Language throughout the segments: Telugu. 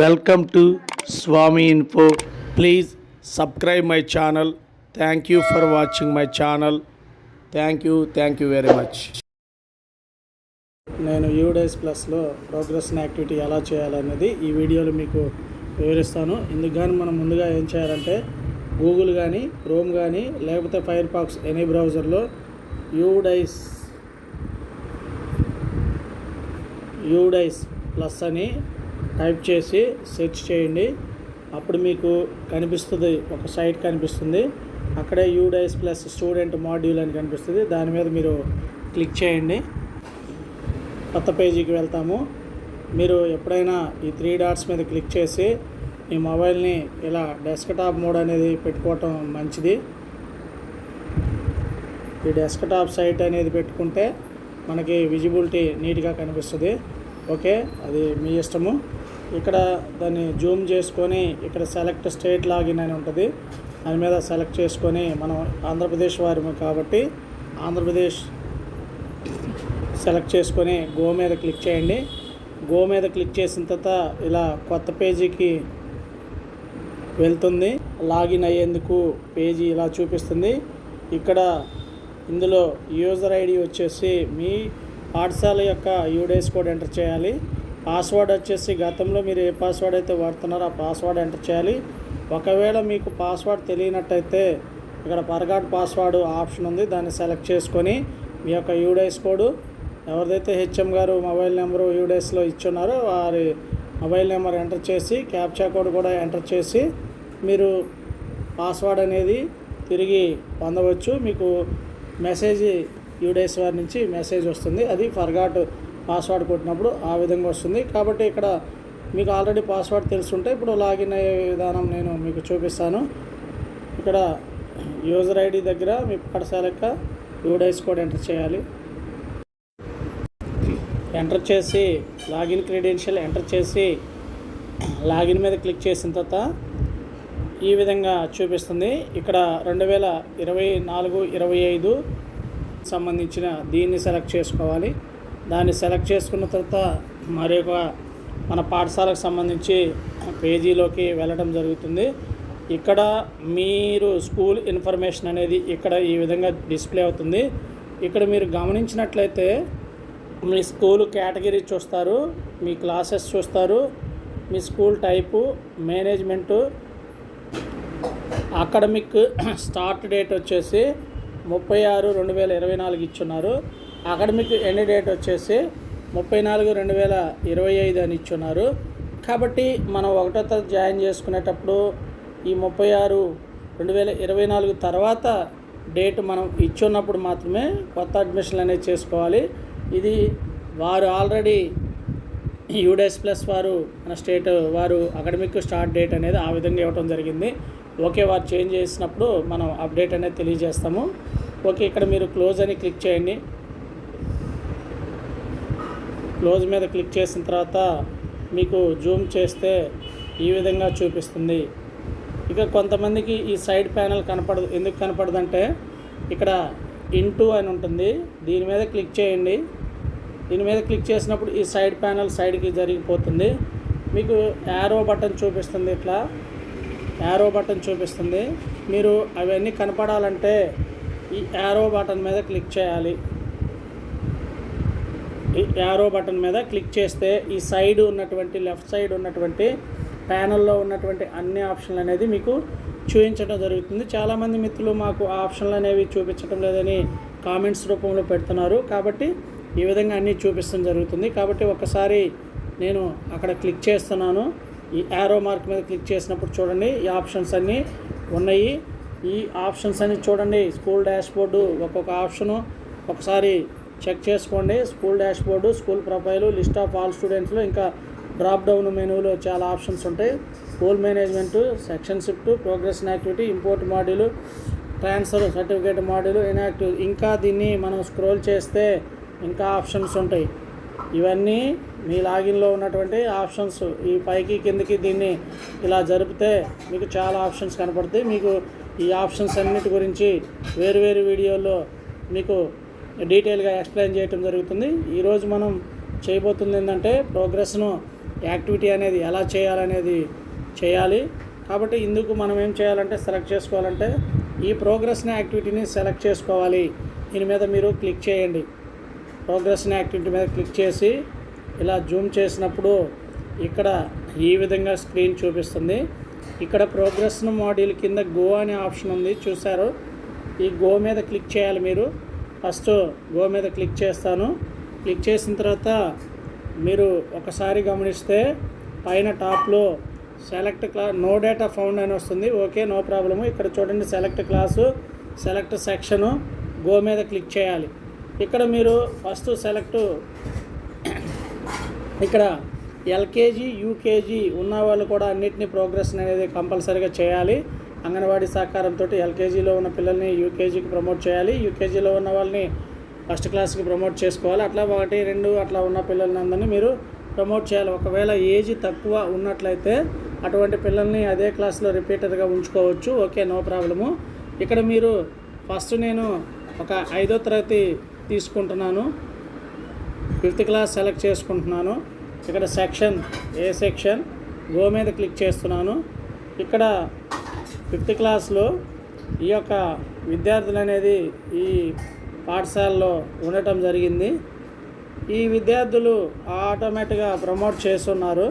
Welcome to Swami info please subscribe my channel thank you for watching my channel thank you thank you very much నేను యూ డేస్ ప్లస్లో ప్రోగ్రెస్ యాక్టివిటీ ఎలా చేయాలనేది ఈ వీడియోలో మీకు వివరిస్తాను. ఇందుకు కానీ మనం ముందుగా ఏం చేయాలంటే గూగుల్ కానీ క్రోమ్ కానీ లేకపోతే ఫైర్ ఫాక్స్ ఎనీ బ్రౌజర్లో యూడైస్ యూడైస్ ప్లస్ అని టైప్ చేసి సెర్చ్ చేయండి. అప్పుడు మీకు కనిపిస్తుంది ఒక సైట్ కనిపిస్తుంది. అక్కడే యూడైస్ ప్లస్ స్టూడెంట్ మాడ్యూల్ అని కనిపిస్తుంది. దాని మీద మీరు క్లిక్ చేయండి. కొత్త పేజీకి వెళ్తాము. మీరు ఎప్పుడైనా ఈ త్రీ డాట్స్ మీద క్లిక్ చేసి మీ మొబైల్ని ఇలా డెస్క్టాప్ మోడ్ అనేది పెట్టుకోవటం మంచిది. ఈ డెస్క్టాప్ సైట్ అనేది పెట్టుకుంటే మనకి విజిబిలిటీ నీట్గా కనిపిస్తుంది. ఓకే అది మీ ఇష్టము. ఇక్కడ దాన్ని జూమ్ చేసుకొని ఇక్కడ సెలెక్ట్ స్టేట్ లాగిన్ అని ఉంటుంది. దాని మీద సెలెక్ట్ చేసుకొని మనం ఆంధ్రప్రదేశ్ వారి కాబట్టి ఆంధ్రప్రదేశ్ సెలెక్ట్ చేసుకొని గో మీద క్లిక్ చేయండి. గో మీద క్లిక్ చేసిన తర్వాత ఇలా కొత్త పేజీకి వెళ్తుంది. లాగిన్ అయ్యేందుకు పేజీ ఇలా చూపిస్తుంది. ఇక్కడ ఇందులో యూజర్ ఐడి వచ్చేసి మీ పాఠశాల యొక్క యూడేస్ కోడ్ ఎంటర్ చేయాలి. పాస్వర్డ్ వచ్చేసి గతంలో మీరు ఏ పాస్వర్డ్ అయితే వాడుతున్నారో ఆ పాస్వర్డ్ ఎంటర్ చేయాలి. ఒకవేళ మీకు పాస్వర్డ్ తెలియనట్టయితే ఇక్కడ పరగాట్ పాస్వర్డ్ ఆప్షన్ ఉంది. దాన్ని సెలెక్ట్ చేసుకొని మీ యొక్క యూడైస్ కోడ్ ఎవరిదైతే హెచ్ఎం గారు మొబైల్ నెంబరు యూడైస్లో ఇచ్చున్నారో వారి మొబైల్ నెంబర్ ఎంటర్ చేసి క్యాప్చా కోడ్ కూడా ఎంటర్ చేసి మీరు పాస్వర్డ్ అనేది తిరిగి పొందవచ్చు. మీకు మెసేజ్ యూడైస్ వారి నుంచి మెసేజ్ వస్తుంది. అది ఫర్గాట్ పాస్వర్డ్ కొట్టినప్పుడు ఆ విధంగా వస్తుంది. కాబట్టి ఇక్కడ మీకు ఆల్రెడీ పాస్వర్డ్ తెలుసుంటే ఇప్పుడు లాగిన్ అయ్యే విధానం నేను మీకు చూపిస్తాను. ఇక్కడ యూజర్ ఐడి దగ్గర మీ పాఠశాల యొక్క యూడైస్ కోడ్ ఎంటర్ చేయాలి. ఎంటర్ చేసి లాగిన్ క్రెడెన్షియల్ ఎంటర్ చేసి లాగిన్ మీద క్లిక్ చేసిన తర్వాత ఈ విధంగా చూపిస్తుంది. ఇక్కడ రెండు వేల ఇరవై నాలుగు ఇరవై ఐదు సంబంధించిన దీన్ని సెలెక్ట్ చేసుకోవాలి. దాన్ని సెలెక్ట్ చేసుకున్న తర్వాత మరి ఒక మన పాఠశాలకు సంబంధించి పేజీలోకి వెళ్ళడం జరుగుతుంది. ఇక్కడ మీరు స్కూల్ ఇన్ఫర్మేషన్ అనేది ఇక్కడ ఈ విధంగా డిస్ప్లే అవుతుంది. ఇక్కడ మీరు గమనించినట్లయితే మీ స్కూల్ కేటగిరీ చూస్తారు మీ క్లాసెస్ చూస్తారు మీ school type management academic start date వచ్చేసి ముప్పై ఆరు రెండు వేల ఇరవై నాలుగు ఇచ్చున్నారు. అకాడమిక్ ఎండ్ డేట్ వచ్చేసి ముప్పై నాలుగు రెండు వేల ఇరవై ఐదు అని ఇచ్చున్నారు. కాబట్టి మనం ఒకటో తరగతి జాయిన్ చేసుకునేటప్పుడు ఈ ముప్పై ఆరు రెండు వేల ఇరవై నాలుగు తర్వాత డేట్ మనం ఇచ్చున్నప్పుడు మాత్రమే కొత్త అడ్మిషన్లు అనేది చేసుకోవాలి. ఇది వారు ఆల్రెడీ యూడెస్ ప్లస్ వారు మన స్టేట్ వారు అకాడమిక్ స్టార్ట్ డేట్ అనేది ఆ విధంగా ఇవ్వడం జరిగింది. ఓకే వారు చేంజ్ చేసినప్పుడు మనం అప్డేట్ అనేది తెలియజేస్తాము. ఓకే ఇక్కడ మీరు క్లోజ్ అని క్లిక్ చేయండి. క్లోజ్ మీద క్లిక్ చేసిన తర్వాత మీకు జూమ్ చేస్తే ఈ విధంగా చూపిస్తుంది. ఇక కొంతమందికి ఈ సైడ్ ప్యానల్ కనపడదు. ఎందుకు కనపడదంటే ఇక్కడ ఇంటూ అని ఉంటుంది. దీని మీద క్లిక్ చేయండి. దీని మీద క్లిక్ చేసినప్పుడు ఈ సైడ్ ప్యానల్ సైడ్కి జరిగిపోతుంది. మీకు యారో బటన్ చూపిస్తుంది ఇట్లా. యారో బటన్ చూపిస్తుంది. మీరు అవన్నీ కనపడాలంటే ఈ యారో బటన్ మీద క్లిక్ చేయాలి. యారో బటన్ మీద క్లిక్ చేస్తే ఈ సైడ్ ఉన్నటువంటి లెఫ్ట్ సైడ్ ఉన్నటువంటి ప్యానల్లో ఉన్నటువంటి అన్ని ఆప్షన్లు అనేది మీకు చూపించడం జరుగుతుంది. చాలామంది మిత్రులు మాకు ఆ ఆప్షన్లు అనేవి చూపించడం లేదని కామెంట్స్ రూపంలో పెడుతున్నారు. కాబట్టి ఈ విధంగా అన్నీ చూపించడం జరుగుతుంది. కాబట్టి ఒకసారి నేను అక్కడ క్లిక్ చేస్తున్నాను. ఈ యారో మార్క్ మీద క్లిక్ చేసినప్పుడు చూడండి ఈ ఆప్షన్స్ అన్నీ ఉన్నాయి. ఈ ఆప్షన్స్ అన్నీ చూడండి స్కూల్ డాష్ బోర్డు ఒక్కొక్క ఆప్షను ఒకసారి చెక్ చేసుకోండి. School dashboard school profile list of all స్టూడెంట్స్లో ఇంకా డ్రాప్ డౌన్ మెనూలో చాలా ఆప్షన్స్ ఉంటాయి. School management section shift progress activity import module transfer certificate module inactive ఇంకా దీన్ని మనం స్క్రోల్ చేస్తే ఇంకా ఆప్షన్స్ ఉంటాయి. ఇవన్నీ మీ లాగిన్లో ఉన్నటువంటి ఆప్షన్స్. ఈ పైకి కిందకి దీన్ని ఇలా జరిపితే మీకు చాలా ఆప్షన్స్ కనపడతాయి. మీకు ఈ ఆప్షన్స్ అన్నిటి గురించి వేరు వేరు వీడియోల్లో మీకు డీటెయిల్గా ఎక్స్ప్లెయిన్ చేయటం జరుగుతుంది. ఈరోజు మనం చేయబోతుంది ఏంటంటే ప్రోగ్రెస్ను యాక్టివిటీ అనేది ఎలా చేయాలనేది చేయాలి. కాబట్టి ఇందుకు మనం ఏం చేయాలంటే సెలెక్ట్ చేసుకోవాలంటే ఈ ప్రోగ్రెస్ని యాక్టివిటీని సెలెక్ట్ చేసుకోవాలి. దీని మీద మీరు క్లిక్ చేయండి. ప్రోగ్రెస్ని యాక్టివిటీ మీద క్లిక్ చేసి ఇలా జూమ్ చేసినప్పుడు ఇక్కడ ఈ విధంగా స్క్రీన్ చూపిస్తుంది. ఇక్కడ ప్రోగ్రెస్ను మాడ్యూల్ కింద గో అనే ఆప్షన్ ఉంది. చూసారు ఈ గో మీద క్లిక్ చేయాలి మీరు. ఫస్ట్ గో మీద క్లిక్ చేస్తాను. క్లిక్ చేసిన తర్వాత మీరు ఒకసారి గమనిస్తే పైన టాప్లో సెలెక్ట్ క్లా నో డేటా ఫౌండ్ అని వస్తుంది. Okay no problem. ఇక్కడ చూడండి select class select section go మీద క్లిక్ చేయాలి. ఇక్కడ మీరు ఫస్ట్ సెలెక్ట్ ఇక్కడ ఎల్కేజీ యూకేజీ ఉన్న వాళ్ళు కూడా అన్నిటినీ ప్రోగ్రెస్ అనేది కంపల్సరీగా చేయాలి. అంగన్వాడీ సహకారంతో ఎల్కేజీలో ఉన్న పిల్లల్ని యూకేజీకి ప్రమోట్ చేయాలి. యూకేజీలో ఉన్న వాళ్ళని ఫస్ట్ క్లాస్కి ప్రమోట్ చేసుకోవాలి. అట్లా ఒకటి రెండు అట్లా ఉన్న పిల్లల్ని అందరినీ మీరు ప్రమోట్ చేయాలి. ఒకవేళ ఏజ్ తక్కువ ఉన్నట్లయితే అటువంటి పిల్లల్ని అదే క్లాస్లో రిపీటర్గా ఉంచుకోవచ్చు. Okay no problem. ఇక్కడ మీరు ఫస్ట్ నేను ఒక ఐదో తరగతి తీసుకుంటున్నాను. ఫిఫ్త్ క్లాస్ సెలెక్ట్ చేసుకుంటున్నాను. ఇక్కడ సెక్షన్ ఏ సెక్షన్? గో మీద క్లిక్ చేస్తున్నాను. ఇక్కడ ఫిఫ్త్ క్లాస్లో ఈ యొక్క విద్యార్థులు అనేది ఈ పాఠశాలలో ఉండటం జరిగింది. ఈ విద్యార్థులు ఆటోమేటిక్గా ప్రమోట్ చేస్తున్నారు.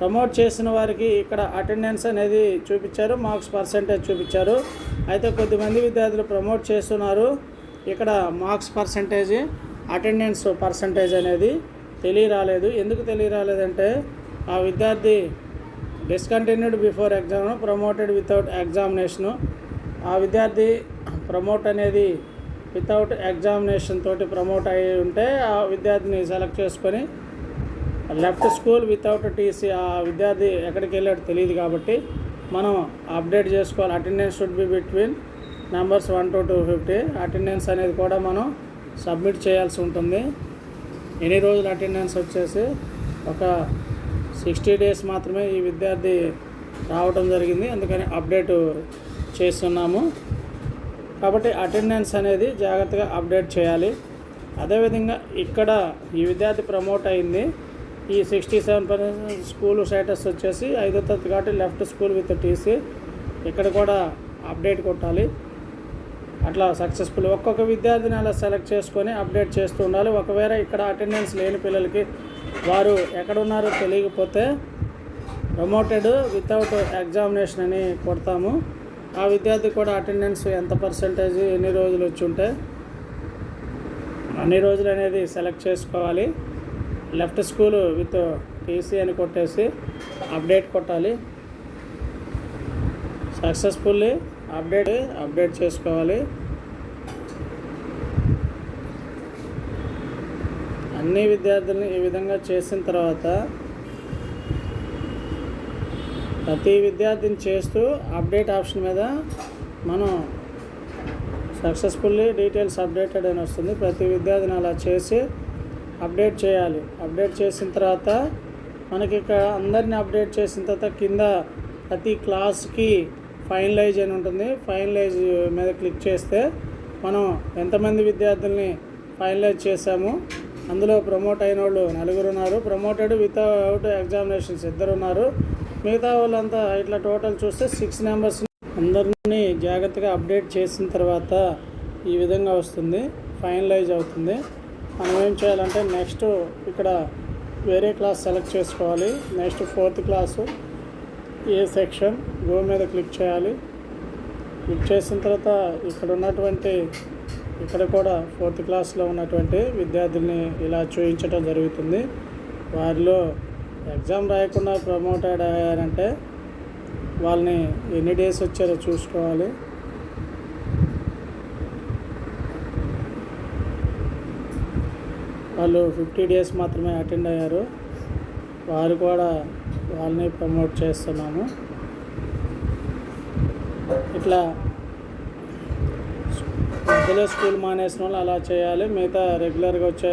ప్రమోట్ చేసిన వారికి ఇక్కడ అటెండెన్స్ అనేది చూపించారు మార్క్స్ పర్సంటేజ్ చూపించారు. అయితే కొద్దిమంది విద్యార్థులు ప్రమోట్ చేస్తున్నారు. ఇక్కడ మార్క్స్ పర్సంటేజ్ అటెండెన్స్ పర్సంటేజ్ అనేది తెలియరాలేదు. ఎందుకు తెలియరాలేదంటే ఆ విద్యార్థి discontinued before exam promoted without examination ఆ విద్యార్థి ప్రమోట్ అనేది వితౌట్ ఎగ్జామినేషన్ తోటి ప్రమోట్ అయ్యి ఉంటే ఆ విద్యార్థిని సెలెక్ట్ చేసుకొని లెఫ్ట్ స్కూల్ వితౌట్ టీసీ ఆ విద్యార్థి ఎక్కడికి వెళ్ళాడు తెలియదు కాబట్టి మనం అప్డేట్ చేసుకోవాలి. Attendance should be between numbers one to two fifty attendance అనేది కూడా మనం సబ్మిట్ చేయాల్సి ఉంటుంది. ఎన్ని రోజులు అటెండెన్స్ వచ్చేసి? ఒక సిక్స్టీ డేస్ మాత్రమే ఈ విద్యార్థి రావడం జరిగింది. అందుకని అప్డేట్ చేస్తున్నాము. కాబట్టి అటెండెన్స్ అనేది జాగ్రత్తగా అప్డేట్ చేయాలి. అదేవిధంగా ఇక్కడ ఈ విద్యార్థి ప్రమోట్ అయింది. ఈ sixty seven percent school status వచ్చేసి ఐదో తరగతి కాబట్టి లెఫ్ట్ స్కూల్ విత్ టీసీ. ఇక్కడ కూడా అప్డేట్ కొట్టాలి. అట్లా సక్సెస్ఫుల్. ఒక్కొక్క విద్యార్థిని అలా సెలెక్ట్ చేసుకొని అప్డేట్ చేస్తూ ఉండాలి. ఒకవేళ ఇక్కడ అటెండెన్స్ లేని పిల్లలకి వారు ఎక్కడున్నారో తెలియకపోతే ప్రమోటెడ్ వితౌట్ ఎగ్జామినేషన్ అని కొడతాము. ఆ విద్యార్థి కూడా అటెండెన్స్ ఎంత పర్సంటేజ్ ఎన్ని రోజులు వచ్చి ఉంటే అన్ని రోజులు అనేది సెలెక్ట్ చేసుకోవాలి. లెఫ్ట్ స్కూల్ విత్ టీసీ అని కొట్టేసి అప్డేట్ కొట్టాలి. సక్సెస్ఫుల్లీ అప్డేట్ అప్డేట్ చేసుకోవాలి. అన్ని విద్యార్థుల్ని ఈ విధంగా చేసిన తర్వాత ప్రతి విద్యార్థిని చేస్తూ అప్డేట్ ఆప్షన్ మీద మనం సక్సెస్ఫుల్లీ డీటెయిల్స్ అప్డేటెడ్ అని వస్తుంది. ప్రతి విద్యార్థిని అలా చేసి అప్డేట్ చేయాలి. అప్డేట్ చేసిన తర్వాత మనకి ఇక్కడ అందరిని అప్డేట్ చేసిన తర్వాత కింద ప్రతి క్లాస్కి ఫైనలైజ్ అని ఉంటుంది. ఫైనలైజ్ మీద క్లిక్ చేస్తే మనం ఎంతమంది విద్యార్థుల్ని ఫైనలైజ్ చేసాము అందులో ప్రమోట్ అయిన వాళ్ళు నలుగురు ఉన్నారు. ప్రమోటెడ్ వితౌట్ ఎగ్జామినేషన్స్ ఇద్దరు ఉన్నారు. మిగతా వాళ్ళంతా ఇట్లా టోటల్ చూస్తే సిక్స్ మెంబర్స్ అందరినీ జాగ్రత్తగా అప్డేట్ చేసిన తర్వాత ఈ విధంగా వస్తుంది. ఫైనలైజ్ అవుతుంది. మనం ఏం చేయాలంటే నెక్స్ట్ ఇక్కడ వేరే క్లాస్ సెలెక్ట్ చేసుకోవాలి. Next fourth class A section go మీద క్లిక్ చేయాలి. క్లిక్ చేసిన తర్వాత ఇక్కడ ఉన్నటువంటి ఇక్కడ కూడా ఫోర్త్ క్లాస్లో ఉన్నటువంటి విద్యార్థుల్ని ఇలా చూయించడం జరుగుతుంది. వారిలో ఎగ్జామ్ రాయకుండా ప్రమోట్ అయ్యారంటే వాళ్ళని ఎన్ని డేస్ వచ్చారో చూసుకోవాలి. వాళ్ళు ఫిఫ్టీ డేస్ మాత్రమే అటెండ్ అయ్యారు. వారు కూడా వాళ్ళని ప్రమోట్ చేస్తున్నాము. ఇట్లా మధ్యలో స్కూల్ మానేసిన వాళ్ళు అలా చేయాలి. మిగతా రెగ్యులర్గా వచ్చే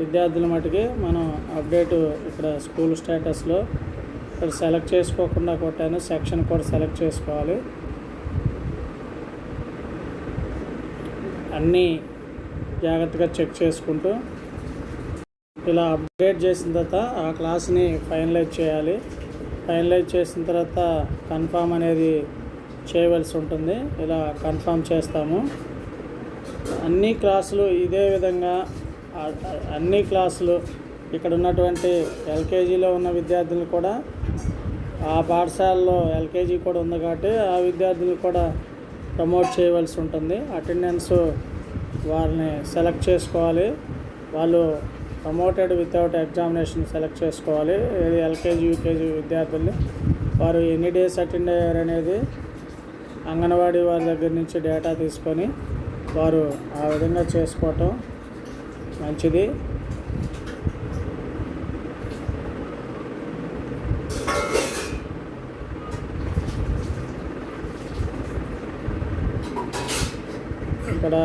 విద్యార్థుల మటుకి మనం అప్డేట్ ఇక్కడ స్కూల్ స్టేటస్లో ఇక్కడ సెలెక్ట్ చేసుకోకుండా కొట్టాను. సెక్షన్ కూడా సెలెక్ట్ చేసుకోవాలి. అన్నీ జాగ్రత్తగా చెక్ చేసుకుంటూ ఇలా అప్డేట్ చేసిన తర్వాత ఆ క్లాస్ని ఫైనలైజ్ చేయాలి. ఫైనలైజ్ చేసిన తర్వాత కన్ఫామ్ అనేది చేయవలసి ఉంటుంది. ఇలా కన్ఫామ్ చేస్తాము. అన్ని క్లాసులు ఇదే విధంగా అన్ని క్లాసులు ఇక్కడ ఉన్నటువంటి ఎల్కేజీలో ఉన్న విద్యార్థులు కూడా ఆ పాఠశాలలో ఎల్కేజీ కూడా ఉంది కాబట్టి ఆ విద్యార్థులు కూడా ప్రమోట్ చేయవలసి ఉంటుంది. అటెండెన్స్ వారిని సెలెక్ట్ చేసుకోవాలి. వాళ్ళు ప్రమోటెడ్ వితౌట్ ఎగ్జామినేషన్ సెలెక్ట్ చేసుకోవాలి. ఎల్కేజీ యూకేజీ విద్యార్థుల్ని వారు ఎన్ని డేస్ అటెండ్ అయ్యారు అనేది అంగన్వాడీ వారి దగ్గర నుంచి డేటా తీసుకొని వారు ఆ విధంగా చేసుకోవటం మంచిది. ఇక్కడ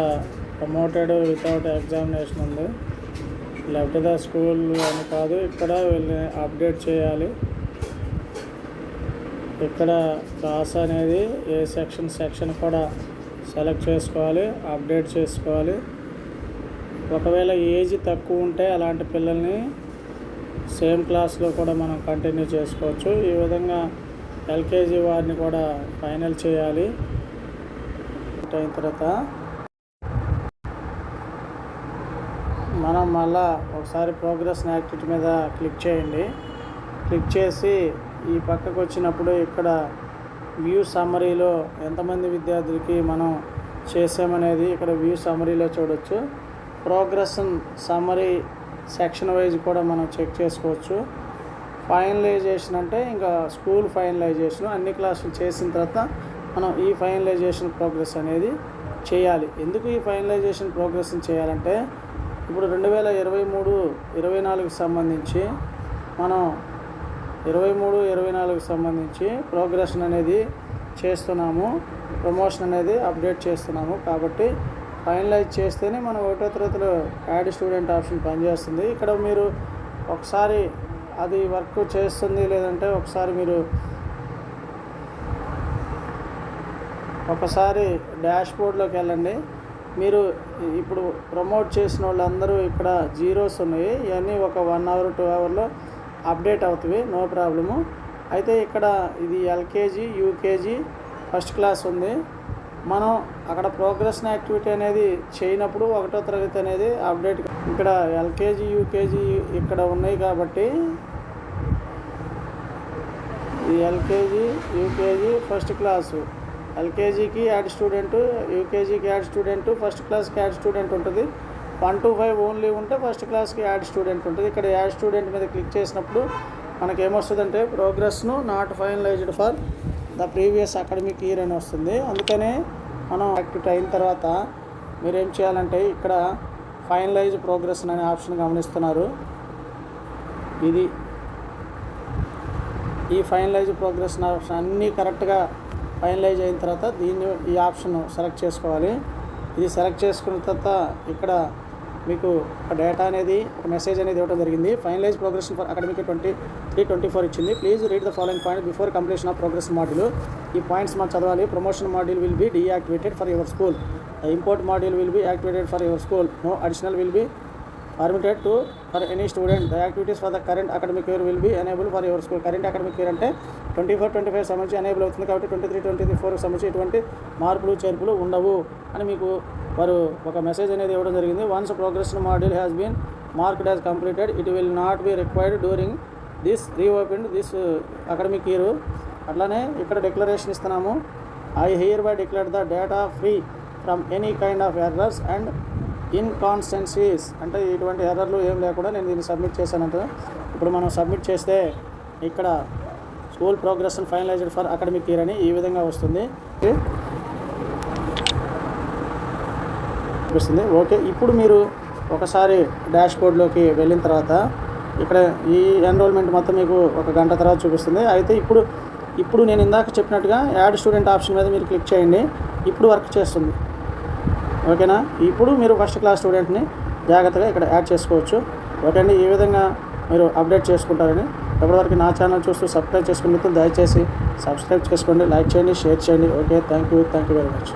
ప్రమోటెడ్ వితౌట్ ఎగ్జామినేషన్ ఉంది. లెఫ్ట్ ద స్కూల్ అని కాదు ఇక్కడ వెళ్ళి అప్డేట్ చేయాలి. ఇక్కడ క్లాస్ అనేది ఏ సెక్షన్ సెక్షన్ కూడా సెలెక్ట్ చేసుకోవాలి అప్డేట్ చేసుకోవాలి. ఒకవేళ ఏజ్ తక్కువ ఉంటే అలాంటి పిల్లల్ని సేమ్ క్లాస్లో కూడా మనం కంటిన్యూ చేసుకోవచ్చు. ఈ విధంగా ఎల్కేజీ వారిని కూడా ఫైనల్ చేయాలి. అయిన తర్వాత మనం మళ్ళా ఒకసారి ప్రోగ్రెస్ యాక్టివిటీ మీద క్లిక్ చేయండి. క్లిక్ చేసి ఈ పక్కకు వచ్చినప్పుడు ఇక్కడ వ్యూ సమ్మరీలో ఎంతమంది విద్యార్థులకి మనం చేసామనేది ఇక్కడ వ్యూ సమ్మరీలో చూడొచ్చు. ప్రోగ్రెస్ సమ్మరీ సెక్షన్ వైజ్ కూడా మనం చెక్ చేసుకోవచ్చు. ఫైనలైజేషన్ అంటే ఇంకా స్కూల్ ఫైనలైజేషన్ అన్ని క్లాసులు చేసిన తర్వాత మనం ఈ ఫైనలైజేషన్ ప్రోగ్రెస్ అనేది చేయాలి. ఎందుకు ఈ ఫైనలైజేషన్ ప్రోగ్రెస్ చేయాలంటే ఇప్పుడు రెండు వేల ఇరవై మూడు ఇరవై నాలుగుకి సంబంధించి మనం ఇరవై మూడు ఇరవై నాలుగుకి సంబంధించి ప్రోగ్రెషన్ అనేది చేస్తున్నాము. ప్రమోషన్ అనేది అప్డేట్ చేస్తున్నాము. కాబట్టి ఫైనలైజ్ చేస్తేనే మనం ఒకటో తరగతిలో యాడ్ స్టూడెంట్ ఆప్షన్ పనిచేస్తుంది. ఇక్కడ మీరు ఒకసారి అది వర్క్ చేస్తుంది లేదంటే ఒకసారి మీరు ఒకసారి డాష్ బోర్డ్లోకి వెళ్ళండి. మీరు ఇప్పుడు ప్రమోట్ చేసిన వాళ్ళందరూ ఇక్కడ జీరోస్ ఉన్నాయి. ఇవన్నీ ఒక వన్ అవర్ టూ అవర్లో అప్డేట్ అవుతుంది నో ప్రాబ్లము. అయితే ఇక్కడ ఇది ఎల్కేజీ యూకేజీ ఫస్ట్ క్లాస్ ఉంది. మనం అక్కడ ప్రోగ్రెస్ యాక్టివిటీ అనేది చేయనప్పుడు ఒకటో తరగతి అనేది అప్డేట్ ఇక్కడ ఎల్కేజీ యూకేజీ ఇక్కడ ఉన్నాయి కాబట్టి ఈ ఎల్కేజీ యూకేజీ ఫస్ట్ క్లాసు. ఎల్కేజీకి యాడ్ స్టూడెంట్ యూకేజీకి యాడ్ స్టూడెంట్ ఫస్ట్ క్లాస్కి యాడ్ స్టూడెంట్ ఉంటుంది. వన్ టు ఫైవ్ ఓన్లీ ఉంటే ఫస్ట్ క్లాస్కి యాడ్ స్టూడెంట్ ఉంటుంది. ఇక్కడ యాడ్ స్టూడెంట్ మీద క్లిక్ చేసినప్పుడు మనకి ఏమొస్తుందంటే ప్రోగ్రెస్ను not finalized for the previous academic year అని వస్తుంది. అందుకనే మనం యాక్టివిటీ అయిన తర్వాత మీరు ఏం చేయాలంటే ఇక్కడ ఫైనలైజ్ ప్రోగ్రెస్ అనే ఆప్షన్ గమనిస్తున్నారు. ఇది ఈ ఫైనలైజ్ ప్రోగ్రెస్ ఆప్షన్ అన్నీ కరెక్ట్గా ఫైనలైజ్ అయిన తర్వాత దీన్ని ఈ ఆప్షన్ సెలెక్ట్ చేసుకోవాలి. ఇది సెలెక్ట్ చేసుకున్న తర్వాత ఇక్కడ మీకు ఒక డేటా అనేది ఒక మెసేజ్ అనేది ఇవ్వడం జరిగింది. Finalize progress for academic twenty three twenty four ఇచ్చింది. Please read the following point before completion of progress module ఈ పాయింట్స్ మనం చదవాలి. Promotion module will be deactivated for your school the import module will be activated for your school no additional will be permitted to for any student the activities for the current academic year will be enable for your school current academic year అంటే ట్వంటీ ఫోర్ ట్వంటీ ఫైవ్ సంబంధించి ఎనేబుల్ అవుతుంది కాబట్టి ట్వంటీ త్రీ ట్వంటీ త్రీ ఫోర్కి సంబంధించి ఎటువంటి మార్పులు చేర్పులు ఉండవు. అని మీకు వారు ఒక మెసేజ్ అనేది ఇవ్వడం జరిగింది. Once progress module has been marked as completed it will not be required during this reopened this academic year అట్లానే ఇక్కడ డిక్లరేషన్ ఇస్తున్నాము. I hereby declare the data free from any kind of errors and inconsistencies అంటే ఇటువంటి ఎర్రర్లు ఏం లేకుండా నేను దీన్ని సబ్మిట్ చేశానంట ఇప్పుడు మనం సబ్మిట్ చేస్తే ఇక్కడ school progress finalized for academic year అని ఈ విధంగా వస్తుంది. చూపిస్తుంది ఓకే ఇప్పుడు మీరు ఒకసారి డాష్ బోర్డ్లోకి వెళ్ళిన తర్వాత ఇక్కడ ఈ ఎన్రోల్మెంట్ మొత్తం మీకు ఒక గంట తర్వాత చూపిస్తుంది. అయితే ఇప్పుడు ఇప్పుడు నేను ఇందాక చెప్పినట్టుగా యాడ్ స్టూడెంట్ ఆప్షన్ మీద మీరు క్లిక్ చేయండి. ఇప్పుడు వర్క్ చేస్తుంది. ఓకేనా? ఇప్పుడు మీరు ఫస్ట్ క్లాస్ స్టూడెంట్ని జాగ్రత్తగా ఇక్కడ యాడ్ చేసుకోవచ్చు. ఓకే అండి ఈ విధంగా మీరు అప్డేట్ చేసుకుంటారని. ఎప్పటివరకు నా ఛానల్ చూస్తూ సబ్స్క్రైబ్ చేసుకున్న మిత్రులు దయచేసి సబ్స్క్రైబ్ చేసుకోండి లైక్ చేయండి షేర్ చేయండి. Okay? Thank you thank you very much